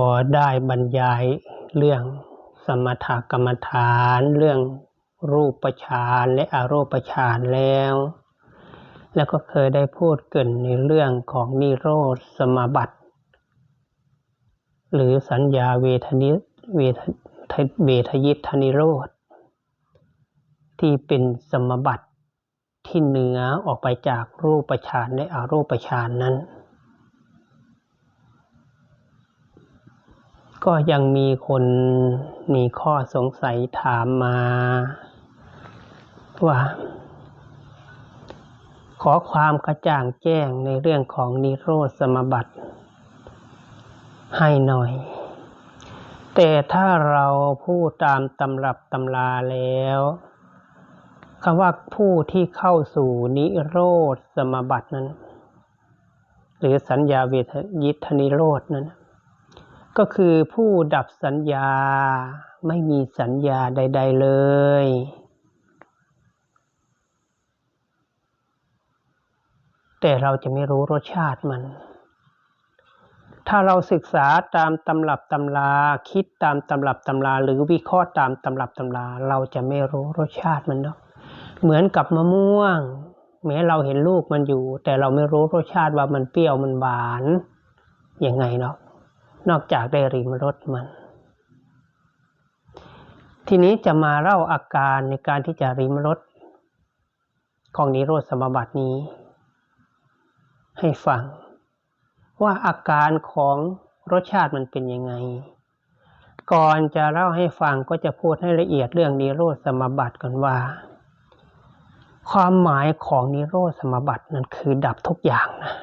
อได้บรรยายเรื่องสมถกรรมฐาน เรื่องรูปฌานและอรูปฌานแล้ว แล้วก็เคยได้พูดเกินในเรื่องของนิโรธสมาบัติ หรือสัญญาเวทนิเวทเวทยิทธนิโรธ ที่เป็นสมบัติที่เหนือออกไปจากรูปฌานและอรูปฌานนั้น ก็ยังมีคนมีข้อสงสัยถามมา ว่า ขอความกระจ่างแจ้งในเรื่องของนิโรธสมบัติ ให้หน่อย แต่ถ้าเราพูดตามตำรับตำราแล้วคำว่าผู้ที่เข้าสู่นิโรธสมบัตินั้น หรือสัญญาเวทยิทธนิโรธนั้น ก็คือผู้ดับสัญญาไม่มีสัญญาใด ๆ เลย แต่เราจะไม่รู้รสชาติมัน ถ้าเราศึกษาตามตำรับตำราคิดตามตำรับตำราหรือวิเคราะห์ตามตำรับตำราเราจะไม่รู้รสชาติมันเนาะเหมือนกับมะม่วง แม้เราเห็นลูกมันอยู่ แต่เราไม่รู้รสชาติว่ามันเปรี้ยวมันหวานยังไงเนาะ นอกจากได้ริมรสมัน ทีนี้จะมาเล่าอาการในการที่จะริมรสของนิโรธสมบัตินี้ ให้ฟัง ว่าอาการของรสชาติมันเป็นยังไง ก่อนจะเล่าให้ฟังก็จะพูดให้ละเอียดเรื่องนิโรธสมบัติก่อนว่า ความหมายของนิโรธสมบัตินั้นคือดับทุกอย่างนะ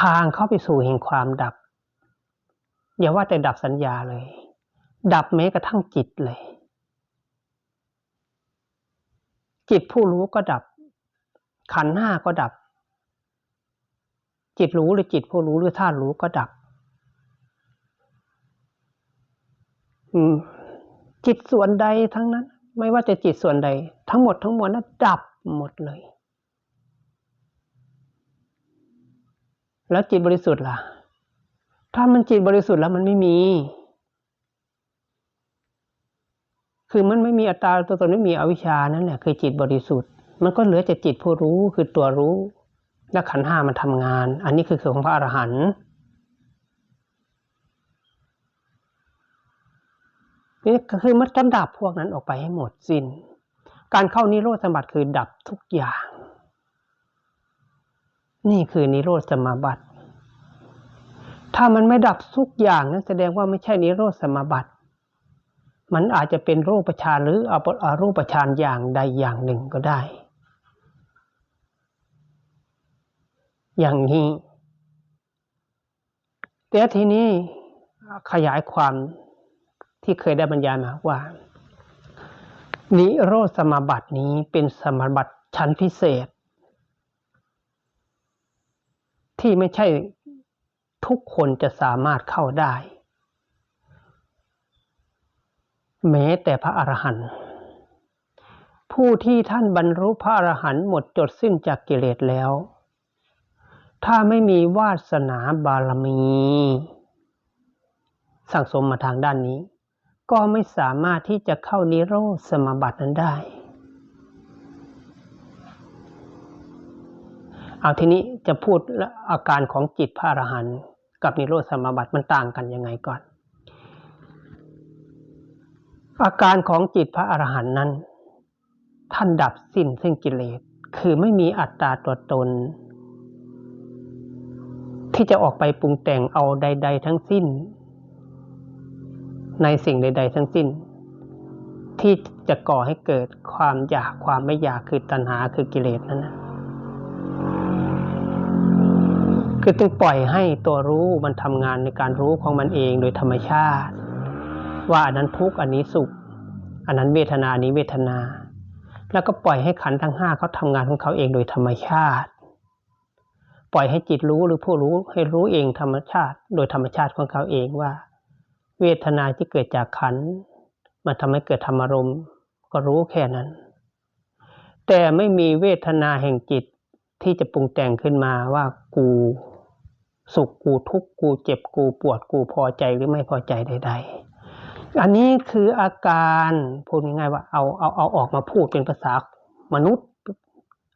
ทางเข้าไปสู่แห่งความดับ อย่าว่าแต่ดับสัญญาเลย ดับแม้กระทั่งจิตเลย จิตผู้รู้ก็ดับ ขันห้าก็ดับ จิตรู้หรือจิตผู้รู้หรือธาตุรู้ก็ดับ จิตส่วนใดทั้งนั้น ไม่ว่าจะจิตส่วนใด ทั้งหมดทั้งมวลนั้นดับหมดเลย แล้วจิตบริสุทธิ์ล่ะ ถ้ามันจิตบริสุทธิ์แล้วมันไม่มี คือมันไม่มีอัตตาตัวตนไม่มีอวิชชานั่นแหละคือจิตบริสุทธิ์ มันก็เหลือแต่จิตผู้รู้คือตัวรู้ และขันห้ามันทำงาน อันนี้คือของพระอรหันต์นี่คือมันจะดับพวกนั้นออกไปให้หมดสิน้น การเข้านิโรธสมบัติคือดับทุกอย่าง นี่คือนิโรธสมาบัติ ถ้ามันไม่ดับทุกอย่างนั้นแสดงว่าไม่ใช่นิโรธสมาบัติ มันอาจจะเป็นรูปฌานหรืออรูปฌานอย่างใดอย่างหนึ่งก็ได้ อย่างนี้ แต่ทีนี้ขยายความที่เคยได้บรรยายมาว่า นิโรธสมาบัตินี้เป็นสมาบัติชั้นพิเศษ ที่ไม่ใช่ทุกคนจะสามารถเข้าได้ แม้แต่พระอรหันต์ผู้ที่ท่านบรรลุพระอรหันต์หมดจดสิ้นจากกิเลสแล้ว ถ้าไม่มีวาสนาบารมี สั่งสมมาทางด้านนี้ ก็ไม่สามารถที่จะเข้านิโรธสมบัตินั้นได้ เอาทีนี้จะพูดอาการของจิตพระอรหันต์กับนิโรธสมาบัติมันต่างกันยังไงก่อน อาการของจิตพระอรหันต์นั้น ท่านดับสิ้นซึ่งกิเลสคือไม่มีอัตตาตัวตน ที่จะออกไปปรุงแต่งเอาใด ๆ ทั้งสิ้น ในสิ่งใด ๆ ทั้งสิ้น ที่จะก่อให้เกิดความอยากความไม่อยากคือตัณหาคือกิเลสนั่นนะ คือต้องปล่อยให้ตัวรู้มันทำงานในการรู้ของมันเองโดยธรรมชาติ ว่าอันนั้นทุกข์อันนี้สุข อันนั้นเวทนานี้เวทนา แล้วก็ปล่อยให้ขันทั้งห้าเขาทำงานของเขาเองโดยธรรมชาติ ปล่อยให้จิตรู้หรือผู้รู้ให้รู้เองธรรมชาติ โดยธรรมชาติของเขาเองว่า เวทนาที่เกิดจากขันมันทำให้เกิดธรรมารมณ์ก็รู้แค่นั้น แต่ไม่มีเวทนาแห่งจิตที่จะปรุงแต่งขึ้นมาว่ากู สุขกูทุกข์กูเจ็บกูปวดกูพอใจหรือไม่พอใจใด ๆ อันนี้คืออาการพูดง่ายๆว่าเอาเอาเอาออกมาพูดเป็นภาษามนุษย์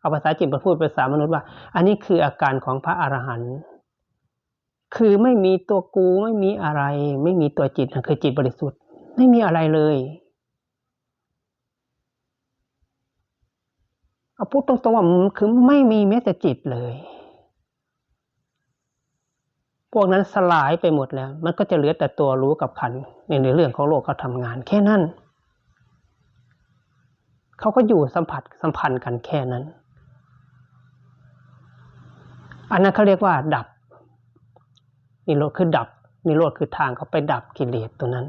เอาภาษาจิตมาพูดเป็นภาษามนุษย์ว่า อันนี้คืออาการของพระอรหันต์คือไม่มีตัวกูไม่มีอะไร ไม่มีตัวจิตคือจิตบริสุทธิ์ ไม่มีอะไรเลยเอาพูดตรงๆว่าคือไม่มีแม้แต่จิตเลย พวกนั้นสลายไปหมดแล้ว มันก็จะเหลือแต่ตัวรู้กับขันในในเรื่องของโลกเขาทำงาน แค่นั้นเขาก็อยู่สัมผัสสัมพันธ์กันแค่นั้น อันนั้นเขาเรียกว่า ดับนิโรธคือดับนิโรธคือทางเขาไปดับกิเลสตัวนั้น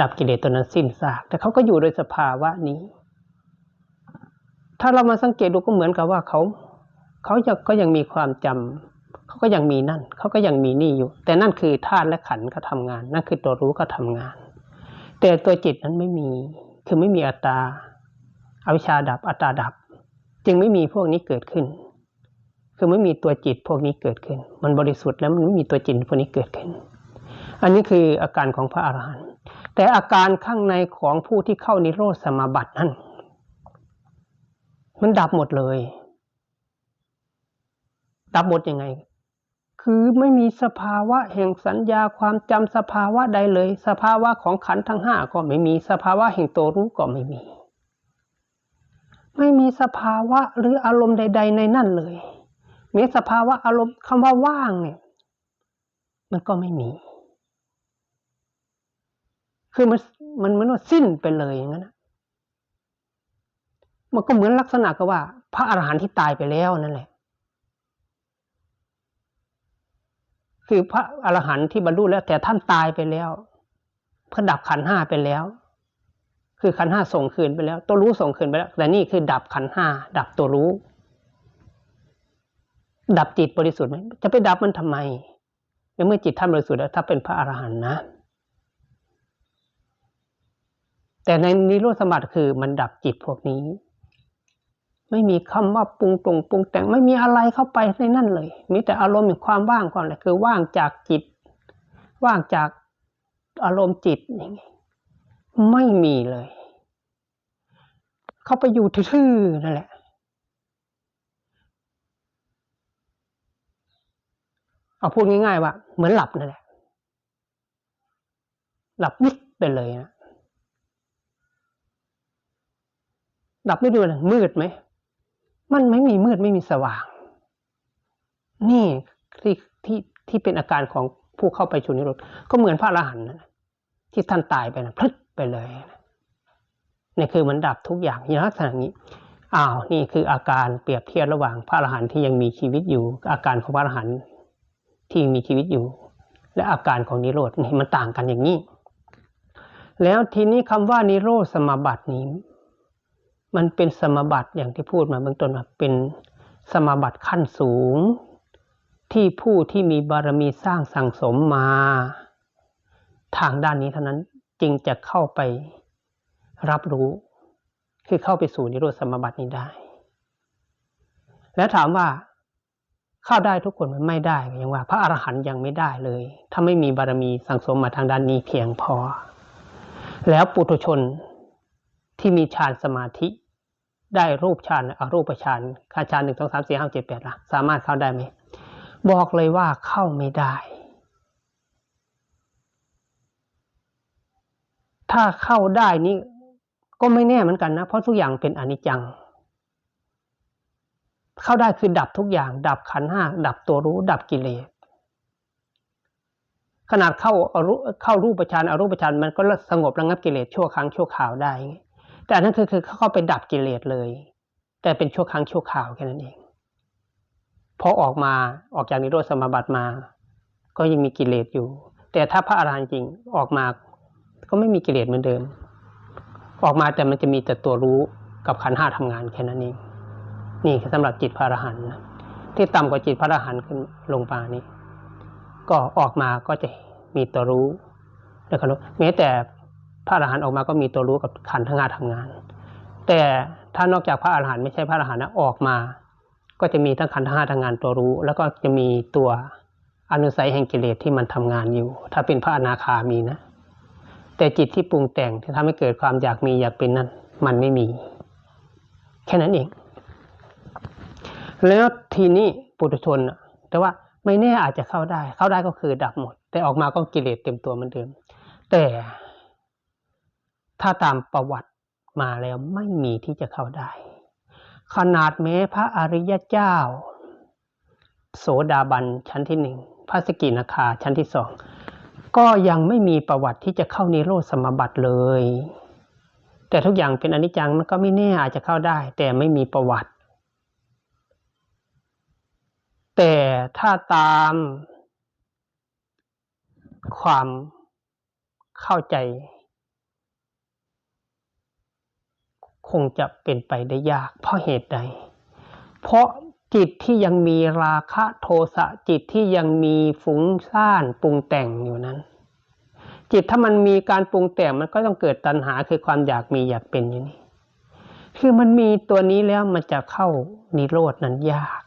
ดับกิเลสตัวนั้นสิ้นซาก แต่เขาก็อยู่โดยสภาวะนี้ ถ้าเรามาสังเกตดูก็เหมือนกับว่าเขา เขาจะก็ยังมีความจำเขาก็ยังมีนั่น เขาก็ยังมีนี่อยู่ แต่นั่นคือธาตุและขันธ์เขาทำงาน นั่นคือตัวรู้เขาทำงาน แต่ตัวจิตนั้นไม่มี คือไม่มีอัตตาอวิชชาดับอัตตาดับ จึงไม่มีพวกนี้เกิดขึ้น คือไม่มีตัวจิตพวกนี้เกิดขึ้น มันบริสุทธิ์แล้วมันไม่มีตัวจิตพวกนี้เกิดขึ้น อันนี้คืออาการของพระอรหันต์แต่อาการข้างในของผู้ที่เข้านิโรธสมาบัตินั้นมันดับหมดเลย ดับหมดยังไง คือไม่มีสภาวะแห่งสัญญาความจำสภาวะใดเลย สภาวะของขันทั้งห้าก็ไม่มีสภาวะแห่งตัวรู้ก็ไม่มี ไม่มีสภาวะหรืออารมณ์ใด ๆ ในนั่นเลยมีสภาวะอารมณ์คำว่าว่างเนี่ย มันก็ไม่มี คือมันมันเหมือนว่าสิ้นไปเลยอย่างนั้นมันก็เหมือนลักษณะกับว่า พระอรหันต์ที่ตายไปแล้วนั่นแหละ คือพระอรหันต์ที่บรรลุแล้ว แต่ท่านตายไปแล้วเพื่อดับขันห้าไปแล้ว คือขันห้าส่งคืนไปแล้ว ตัวรู้ส่งคืนไปแล้ว แต่นี่คือดับขันห้าดับตัวรู้ ดับจิตบริสุทธิ์ไหมจะไปดับมันทำไมเมื่อจิตท่านบริสุทธิ์แล้วถ้าเป็นพระอรหันต์นะ แต่ในนิโรธสมบัติคือมันดับจิตพวกนี้ ไม่มีคำว่าปรุงตรงปรุงแต่งไม่มีอะไรเข้าไปในนั่นเลย มีแต่อารมณ์มีความว่างก่อนเลยคือว่างจากจิต ว่างจากอารมณ์จิตอย่างนี้ไม่มีเลย เขาไปอยู่ทื่อๆนั่นแหละเอาพูดง่ายๆว่า เหมือนหลับนั่นแหละ หลับนิดไปเลยนะหลับไม่ดูเลยมืดไหม มันไม่มีมืดไม่มีสว่าง นี่ที่ที่ที่เป็นอาการของผู้เข้าไปชุนิโรธก็เหมือนพระอรหันต์นะที่ท่านตายไปนะพลึดไปเลยนี่คือมันดับทุกอย่างอย่างลักษณะนี้อ้าวนี่คืออาการเปรียบเทียบระหว่างพระอรหันต์ที่ยังมีชีวิตอยู่ อาการของพระอรหันต์ที่มีชีวิตอยู่ และอาการของนิโรธนี่มันต่างกันอย่างนี้ แล้วทีนี้คำว่านิโรธสมาบัตินี้ มันเป็นสมบัติอย่างที่พูดมาเบื้องต้นว่าเป็นสมบัติขั้นสูง ที่ผู้ที่มีบารมีสร้างสั่งสมมา ทางด้านนี้เท่านั้นจึงจะเข้าไปรับรู้ คือเข้าไปสู่นิโรธสมบัตินี้ได้ แล้วถามว่าเข้าได้ทุกคนมันไม่ได้อย่างว่า พระอรหันต์ยังไม่ได้เลย ถ้าไม่มีบารมีสั่งสมมาทางด้านนี้เพียงพอ แล้วปุถุชน ที่มีฌานสมาธิ ได้รูปฌานอารูปฌานคาฌานหนึ่งสองสามสี่ห้าเจ็ดแปดละสามารถเข้าได้ไหมบอกเลยว่าเข้าไม่ได้ ถ้าเข้าได้นี่ก็ไม่แน่เหมือนกันนะ เพราะทุกอย่างเป็นอนิจจัง เข้าได้คือดับทุกอย่าง ดับขันห้าดับตัวรู้ ดับกิเลสขนาดเข้าเข้ารูปฌานอรูปฌานมันก็สงบระงับกิเลสชั่วครั้งชั่วคราวได้ แต่นนั้นคือคือเข้าไปดับกิเลสเลย แต่เป็นชั่วครั้งชั่วคราวแค่นั้นเองพอออกมาออกจากนิโรธสมาบัติมา ก็ยังมีกิเลสอยู่ แต่ถ้าพระอรหันต์จริงออกมา ก็ไม่มีกิเลสเหมือนเดิม ออกมาแต่มันจะมีแต่ตัวรู้กับขันห้าทำงานแค่นั้นเองนี่คือสำหรับจิตพระอรหันต์ที่ต่ำกว่าจิตพระอรหันต์ขึ้นลงมานี้ ก็ออกมาก็จะมีตัวรู้แล้วก็รู้แม้แต่ พระอรหันต์ออกมาก็มีตัวรู้กับขันธ์ทั้งงานทำงาน แต่ถ้านอกจากพระอรหันต์ไม่ใช่พระอรหันต์ออกมา ก็จะมีทั้งขันธ์ห้าทางงานตัวรู้ แล้วก็จะมีตัวอนุสัยแห่งกิเลสที่มันทำงานอยู่ ถ้าเป็นพระอนาคามีนะ แต่จิตที่ปรุงแต่งที่ทำให้เกิดความอยากมีอยากเป็นนั้นมันไม่มี แค่นั้นเอง แล้วทีนี้ปุถุชนแต่ว่าไม่แน่อาจจะเข้าได้ เข้าได้ก็คือดับหมด แต่ออกมาก็กิเลสเต็มตัวเหมือนเดิม แต่ ถ้าตามประวัติมาแล้วไม่มีที่จะเข้าได้ ขนาดแม้พระอริยเจ้า โสดาบันชั้นที่หนึ่งพระสกินาคาชั้นที่สองก็ยังไม่มีประวัติที่จะเข้านิโรธสมบัติเลย แต่ทุกอย่างเป็นอนิจจังมันก็ไม่แน่อาจจะเข้าได้ แต่ไม่มีประวัติ แต่ถ้าตามความเข้าใจ คงจะเป็นไปได้ยาก เพราะเหตุใด เพราะจิตที่ยังมีราคะโทสะจิตที่ยังมีฟุ้งซ่านปรุงแต่งอยู่นั้น จิตถ้ามันมีการปรุงแต่งมันก็ต้องเกิดตัณหาคือความอยากมีอยากเป็นอยู่นี่คือมันมีตัวนี้แล้วมันจะเข้านิโรดนั้นยาก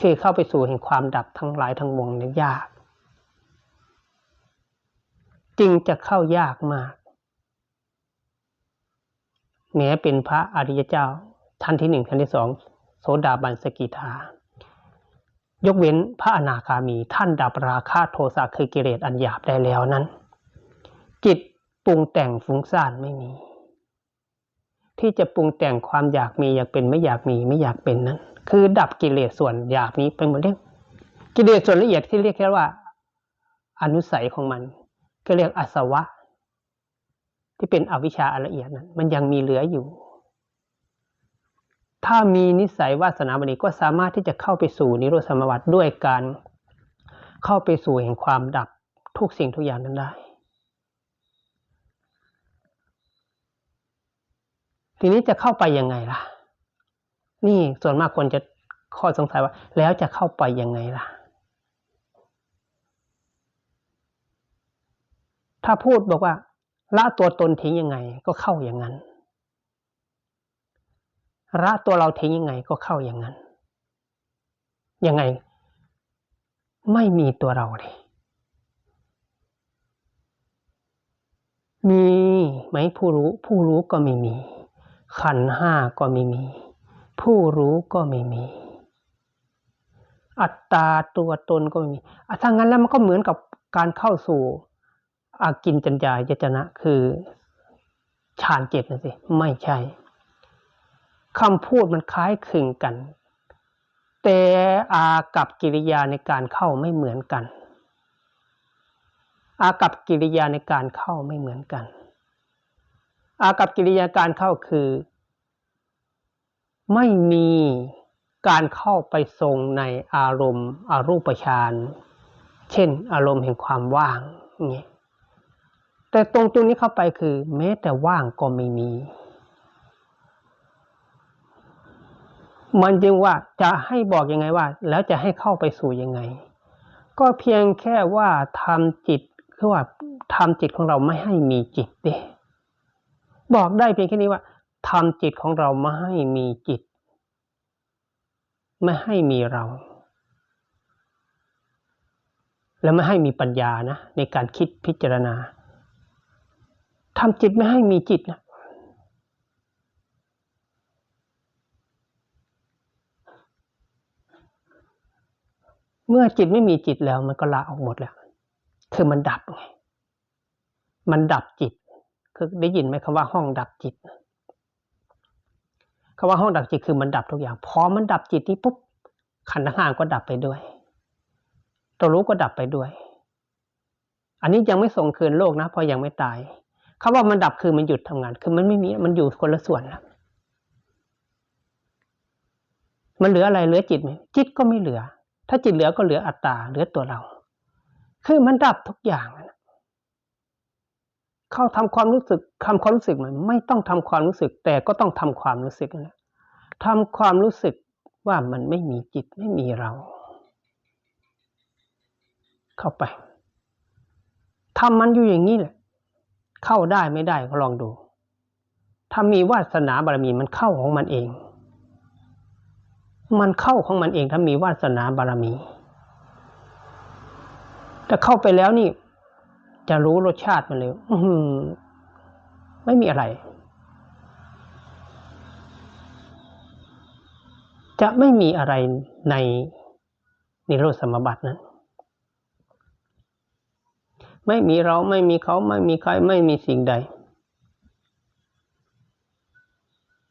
คือเข้าไปสู่แห่งความดับทั้งหลายทั้งวงนี่ยยาก จึงจะเข้ายากมาก แม้เป็นพระอริยเจ้าท่านที่หนึ่งท่านที่สองโสดาบันสกิทายกเว้นพระอนาคามีท่านดับราคะโทสะคือกิเลสอันหยาบได้แล้วนั้น จิตปรุงแต่งฟุ้งซ่านไม่มี ที่จะปรุงแต่งความอยากมีอยากเป็นไม่อยากมีไม่อยากเป็นนั้น คือดับกิเลสส่วนหยาบนี้ไปหมดเลยกิเลสส่วนละเอียดที่เรียกแค่ว่า อนุสัยของมัน ก็เรียกอสวะ ที่เป็นอวิชชาละเอียดนั้น มันยังมีเหลืออยู่ ถ้ามีนิสัยวาสนาบดีก็สามารถที่จะเข้าไปสู่นิโรธสมบัติด้วยการเข้าไปสู่แห่งความดับทุกสิ่งทุกอย่างนั้นได้ ทีนี้จะเข้าไปยังไงล่ะ นี่ส่วนมากคนจะข้อสงสัยว่า แล้วจะเข้าไปยังไงล่ะถ้าพูดบอกว่า ละตัวตนทิ้งยังไงก็เข้าอย่างนั้นละตัวเราทิ้งยังไงก็เข้าอย่างนั้น ยังไง ไม่มีตัวเราเลย มีไหมผู้รู้ ผู้รู้ก็ไม่มี ขันห้าก็ไม่มี ผู้รู้ก็ไม่มี อัตตาตัวตนก็ไม่มีถ้างั้นแล้วมันก็เหมือนกับการเข้าสู่ อากินจัญญายจนะคือฌานเจ็ดนะสิไม่ใช่คำพูดมันคล้ายคลึงกัน แต่อากับกิริยาในการเข้าไม่เหมือนกัน อากับกิริยาในการเข้าไม่เหมือนกัน อากับกิริยาการเข้าคือ ไม่มีการเข้าไปทรงในอารมณ์อารูปฌานเช่น อารมณ์แห่งความว่างนี่ แต่ตรงจุดนี้เข้าไปคือ แม้แต่ว่างก็ไม่มี มันจึงว่าจะให้บอกยังไงว่า แล้วจะให้เข้าไปสู่ยังไง ก็เพียงแค่ว่าทำจิตคือว่าทำจิตของเราไม่ให้มีจิตเด้บอกได้เพียงแค่นี้ว่าทำจิตของเราไม่ให้มีจิต ไม่ให้มีเรา และไม่ให้มีปัญญานะ ในการคิดพิจารณา ทำจิตไม่ให้มีจิตนะเมื่อจิตไม่มีจิตแล้วมันก็ละออกหมดแล้ว คือมันดับไง มันดับจิต คือได้ยินไหมคำว่าห้องดับจิตคำว่าห้องดับจิตคือมันดับทุกอย่าง พอมันดับจิตนี้ปุ๊บขันธ์ห้าก็ดับไปด้วย ตัวรู้ก็ดับไปด้วย อันนี้ยังไม่ส่งคืนโลกนะ เพราะยังไม่ตาย คาว่ามันดับคือมันหยุดทำงาน คือมันไม่มีมันอยู่คนละส่วนแล้วมันเหลืออะไรเหลือจิตไหมจิตก็ไม่เหลือ ถ้าจิตเหลือก็เหลืออัตตาเหลือตัวเรา คือมันดับทุกอย่างนะเข้าทำความรู้สึกทำความรู้สึกมันไม่ต้องทำความรู้สึก แต่ก็ต้องทำความรู้สึกนะทำความรู้สึกว่ามันไม่มีจิตไม่มีเรา เข้าไปทำมันอยู่อย่างนี้แหละ เข้าได้ไม่ได้ก็ลองดู ถ้ามีวาสนาบารมีมันเข้าของมันเอง มันเข้าของมันเองถ้ามีวาสนาบารมีแต่เข้าไปแล้วนี่ จะรู้รสชาติมันเลยอืไม่มีอะไร จะไม่มีอะไรในนิโรธสมบัตินั้น ไม่มีเราไม่มีเขาไม่มีใครไม่มีสิ่งใด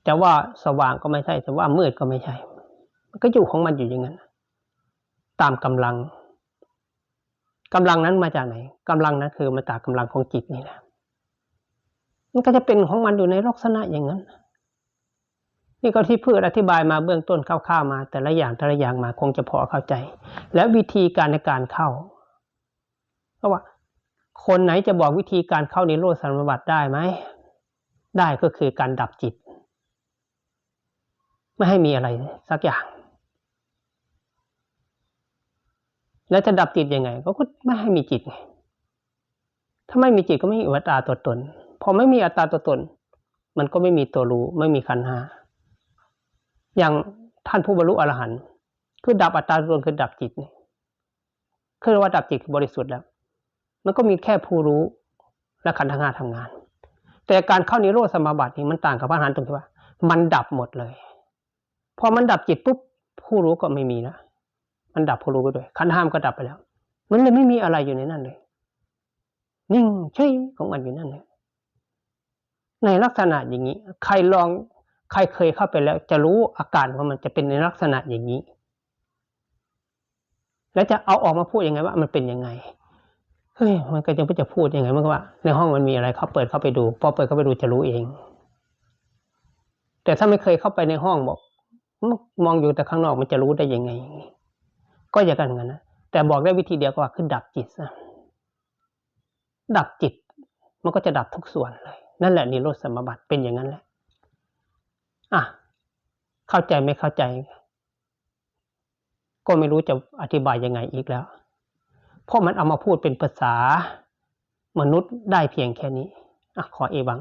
จะว่าสว่างก็ไม่ใช่จะว่ามืดก็ไม่ใช่ มันก็อยู่ของมันอยู่อย่างนั้น ตามกำลังกำลังนั้นมาจากไหนกำลังนั้นคือมาจากกำลังของจิตนี่แหละมันก็จะเป็นของมันอยู่ในลักษณะอย่างนั้น นี่ก็ที่เพื่ออธิบายมาเบื้องต้นคร่าวๆมา แต่ละอย่างแต่ละอย่างมาคงจะพอเข้าใจ และวิธีการในการเข้าเพราะว่า คนไหนจะบอกวิธีการเข้านิโรธสมบัติได้ไหม ได้ก็คือการดับจิต ไม่ให้มีอะไรสักอย่าง แล้วจะดับจิตยังไง ก็ไม่ให้มีจิตไงถ้าไม่มีจิตก็ไม่มีอัตตาตัวตน พอไม่มีอัตตาตัวตน มันก็ไม่มีตัวรู้ ไม่มีขันหา อย่างท่านผู้บรรลุอรหันต์คือดับอัตตาตัวตนคือดับจิตนี่คือว่าดับจิตคือบริสุทธิ์แล้ว มันก็มีแค่ผู้รู้และขันธ์ทั้งห้าทำงาน แต่การเข้านิโรธสมาบัตินี่มันต่างกับพระอรหันต์ตรงที่ว่า มันดับหมดเลย พอมันดับจิตปุ๊บผู้รู้ก็ไม่มีแล้วมันดับผู้รู้ไปด้วยขันธ์ห้ามก็ดับไปแล้ว มันเลยไม่มีอะไรอยู่ในนั้นเลย นิ่งเฉยของมันอยู่นั่นเลยในลักษณะอย่างนี้ ใครลองใครเคยเข้าไปแล้ว จะรู้อาการของมันจะเป็นในลักษณะอย่างนี้ แล้วจะเอาออกมาพูดยังไงว่ามันเป็นยังไง เฮ้ยมันก็ยังไม่จะพูดยังไงมันก็ว่า ในห้องมันมีอะไรเขาเปิดเข้าไปดูพอเปิดเข้าไปดูจะรู้เอง แต่ถ้าไม่เคยเข้าไปในห้องบอกมองอยู่แต่ข้างนอกมันจะรู้ได้ยังไง ก็อย่างกันกันนะแต่บอกได้วิธีเดียวก็ว่าคือดับจิตะดับจิต มันก็จะดับทุกส่วนเลย นั่นแหละนิโรธสมบัติเป็นอย่างนั้นแหละอะเข้าใจไม่เข้าใจ ก็ไม่รู้จะอธิบายยังไงอีกแล้ว เพราะมันเอามาพูดเป็นภาษามนุษย์ได้เพียงแค่นี้อขอเอวัง